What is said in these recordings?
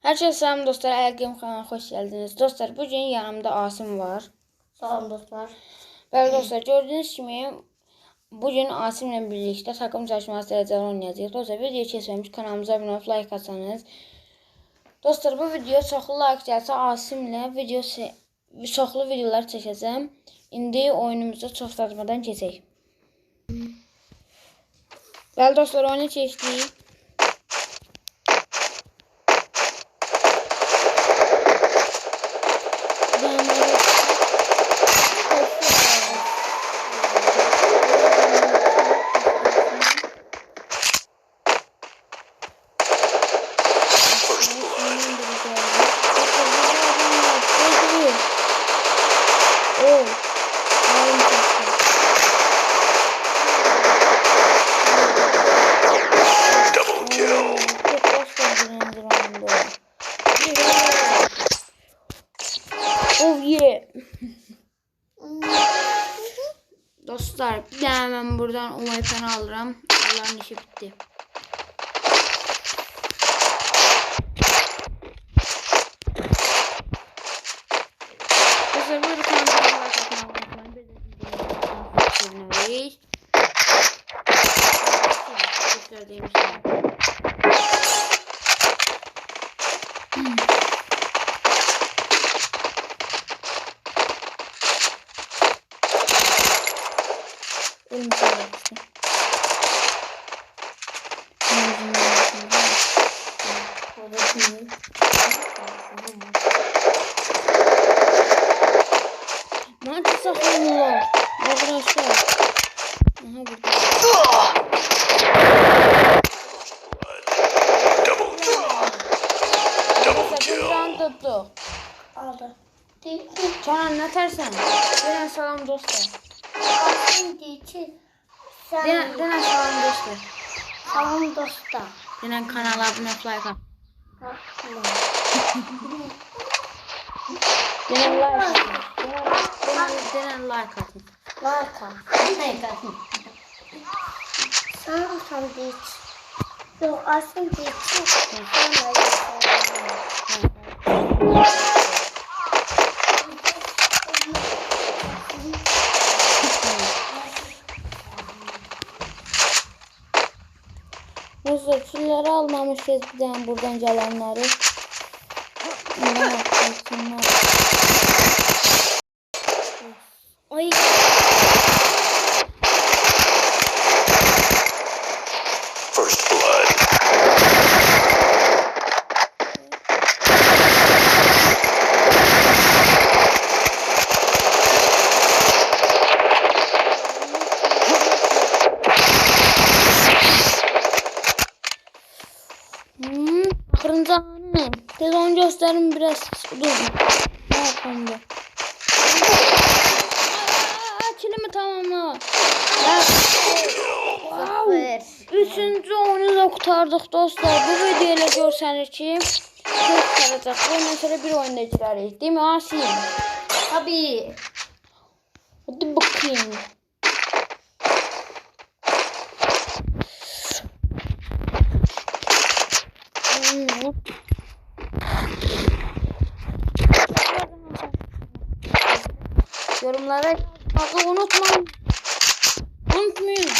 Herkese selam dostlar. Elgim kanalına hoş geldiniz. Dostlar bugün yanımda Asim var. Olun dostlar. Bəli dostlar gördüğünüz kimi bugün Asimle birlikte takım çalışması dereceleri oynayacağız. Dostlar video keçməmiş kanalımıza abunə olub like atsanız. Dostlar bu video çoxlu like gəlsə Asimlə video çoxlu videolar çəkəcəm. İndi oyunumuza çox uzatmadan keçək. Bəli dostlar oyuna keçdik. First blood. Oh. Dostlar bir de hemen buradan UMP'ni alırım. Allah'ın işi bitti. Dostlar böyle kanalımıza like atmayı unutmayın. Bir de videoyu Tekrar demiştim. Ölmüş olacaksın. Mantık saklanıyorlar. Arkadaşlar. Aha burada. Tuttu. Aldı. Canan ne tersen? Denen salam dostlar. Şimdi için sen Denen, denen salam dostlar. salam dostlar. Denen kanala abone ol, like. Denen like atın. Denen, denen like atın. Marka. Ne kadın? Sen sandviç. Yok aslında için. Sen Dostlar şunları almamışız bir tane buradan gelenleri. Bundan atlasınlar. Ay. First blood. Gösterin biraz. Dur. Ne yapalım bu? Aa, Kilimi tamamla. Ver. Üçüncü oyunu da kurtardık dostlar. Bu video ile görseniz ki çok saracak. Bundan sonra bir oyunda gireriz. Değil mi Asim? Tabii. Hadi bakayım. Yorumlara yazmayı unutmayın. Unutmayın.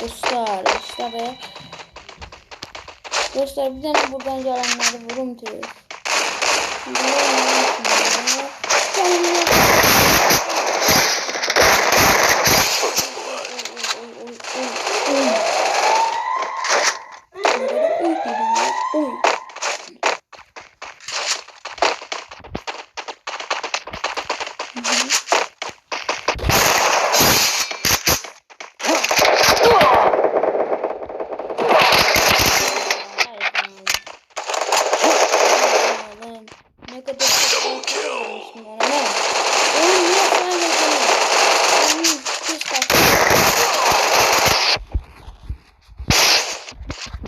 Dostlar işte be. Dostlar bir tane buradan gelenleri vurum diyor. First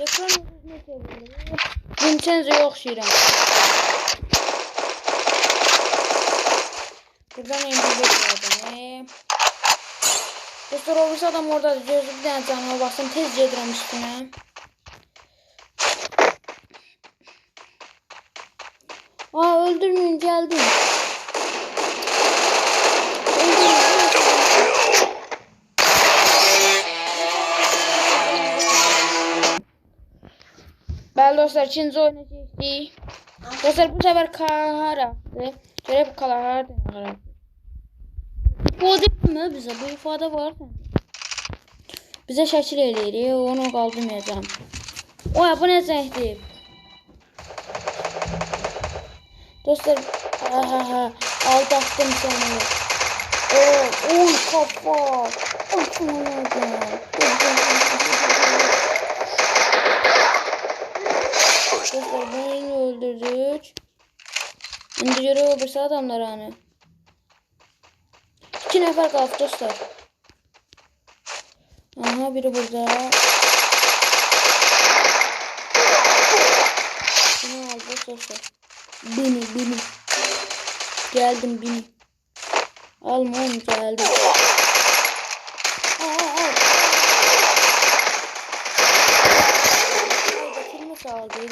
Ekran. Vincenzo'ya oxşayıram. Buradan indirdik adamı. Dostlar o birisi adam oradadır. Gözü bir dənə canıma baxsın. Tez gedirəm üstünə. Aa öldürmeyin geldim. İkinci oyuna keçdik. Dostlar bu sefer Kaharadır. Görək bu Kahara demək. Bu deyilmi bizə? Bu ifadə var. Bizə şəkil eləyirik. Onu qaldırmayacağım. Oya bu nə zəngdir? Dostlar, ha ha ha, aldattım seni. Oo, oy kafa. First Dostlar bunu öldürdük. Şimdi o birisi adamlar hani. İki nefer kaldı dostlar. Aha biri burada. Bunu aldı dostlar. Beni beni. Geldim beni. Alma oğlum geldim. Aa, nasıl aldı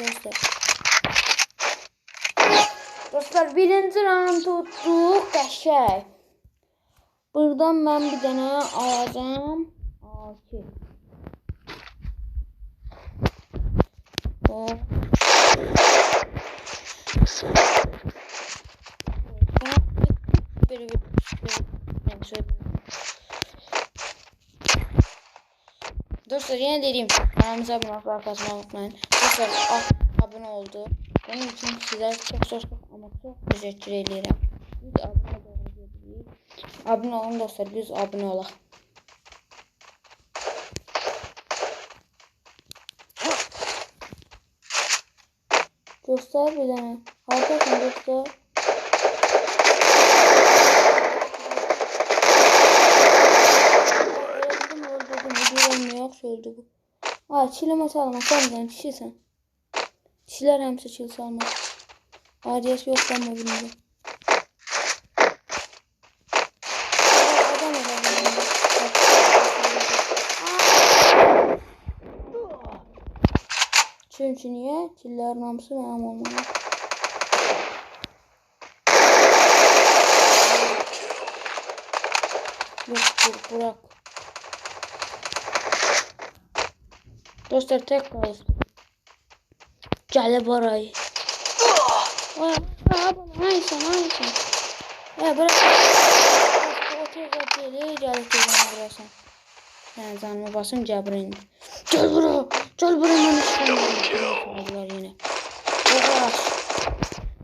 dostlar. Birinci round tuttuk qəşəng. Buradan ben bir tane alacağım. Altı. Dostlar yine dediğim kanalımıza abone olmayı unutmayın. Dostlar ah, abone oldu. Bunun için sizler çok çok ama çok teşekkür ederim. Biz abone olabiliriz. Abone olun dostlar biz abone olaq. Bir. Harikasın göster. Öldürdüm öldürdüm. Öldürdüm yok öldü bu. Aa çileme salma sen ben kişisin. Kişiler hemse çil salma. Adiyesi yok ben mi bilmiyorum. Çünkü niye? Killer namsı benim olmalı. Yok dur bırak. Dostlar tek kaldı. Gel burayı. Aa, aa, neyse neyse. Ya bırak. O tek atıyla gel tezden burası. Yani zanma basın cabrin. Gel buraya. Gel buraya ben istemiyorum. yine. Bırak.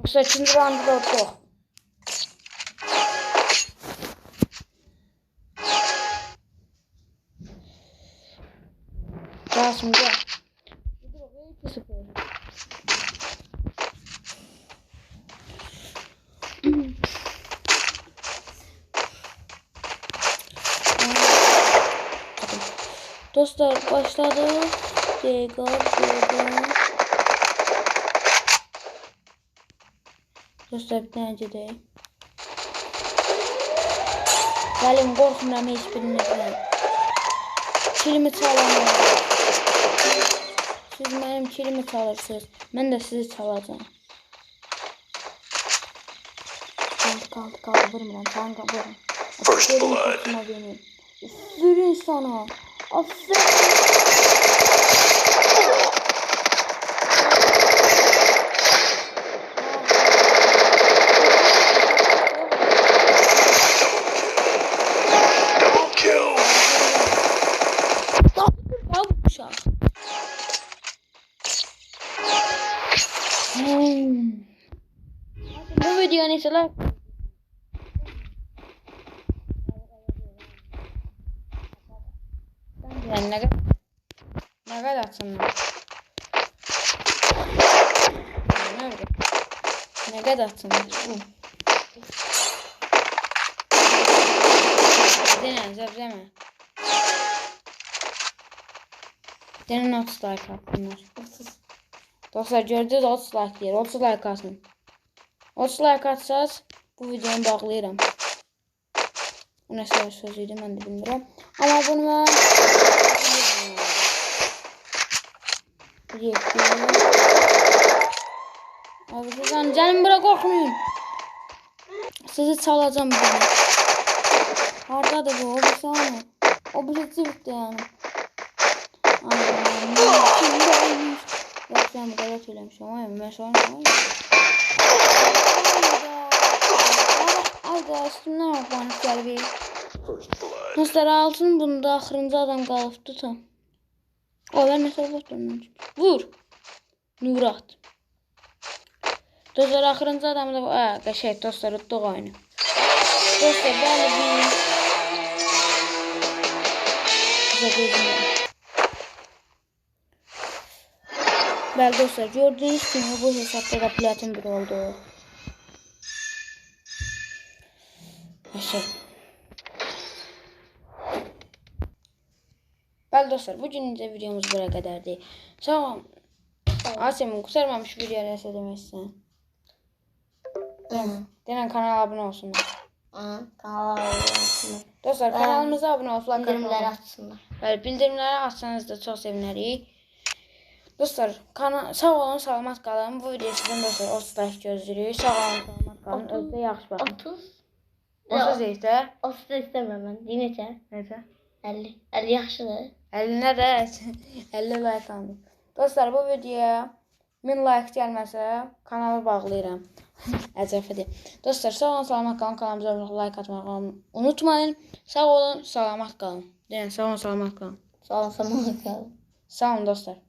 Dostlar ikinci roundu da ottuk. Gel. İki sıfır. Dostlar başladı. Dega, dega. Dostlar bir tane değil. Gəlin qorxmuram heç birinizdən. Kilimi çalamıyorum. Siz benim kilimi çalırsınız. Ben de sizi çalacağım. Kaldı kaldı kaldı vurmuyorum kanka vurun. First Aferin blood. Aferin sana. Aferin. Kadar ne kadar atsınlar. Nerede? Ne kadar atsınlar. Bu. Denen zebzeme. Denen 30 like atsınlar. Dostlar gördünüz 30 like deyir. 30 like atın. 30 like atsanız bu videonu bağlayıram. Bu nə səhər söz idi, mən bilmirəm. Amma bunu mən Yetdi. Abi sizden canım bırak korkmayın. Sizi çalacağım bunu. Hardadır bu? O bir saniye. O bir çift yani. Kimdeymiş? Yok sen bu kadar söylemişim. Ay ben sonra. Ayda üstümden bakmanız gəlib. Dostlar altın bunda axırıncı adam qalıbdı tam. O ben mesela boşdan Vur. Nurat. Dostlar axırıncı adam da ha qəşəng dostlar utduq oyunu. Dostlar bəli bir. Bəli dostlar gördüyünüz kimi bu hesabda da platin bir oldu. Aşağı. Bəli dostlar, bu gününcə videomuz bura qədərdir. Sağ olun. Asimin qurtarmamış videoya nəsə demək istəyirəm. Denən kanala abunə olsunlar. Aha, kanala abone olsunlar. Dostlar, kanalımıza abunə olub like Bildirimleri atmayı. açsınlar. Bəli, bildirimləri açsanız da çox sevinərik. Dostlar, kana sağ olun, salamat qalın. Bu video sizdən dostlar 30 like gözləyirik. Sağ olun, salamat qalın. Özünüzə yaxşı baxın. 30. 30 deyirsə, 30 da istemiyorum ben. Din neçə? necə? 50. 50 yaxşıdır. 50 də 50 like aldım. Dostlar, bu videoya 1000 like gəlməsə kanalı bağlayıram. Əcəfədir. Dostlar, sağ olun, salamat qalın. Kanalımıza abunə like atmağı unutmayın. Sağ olun, salamat qalın. Deyən sağ olun, salamat qalın. Sağ olun, sağ olun. Sağ olun dostlar.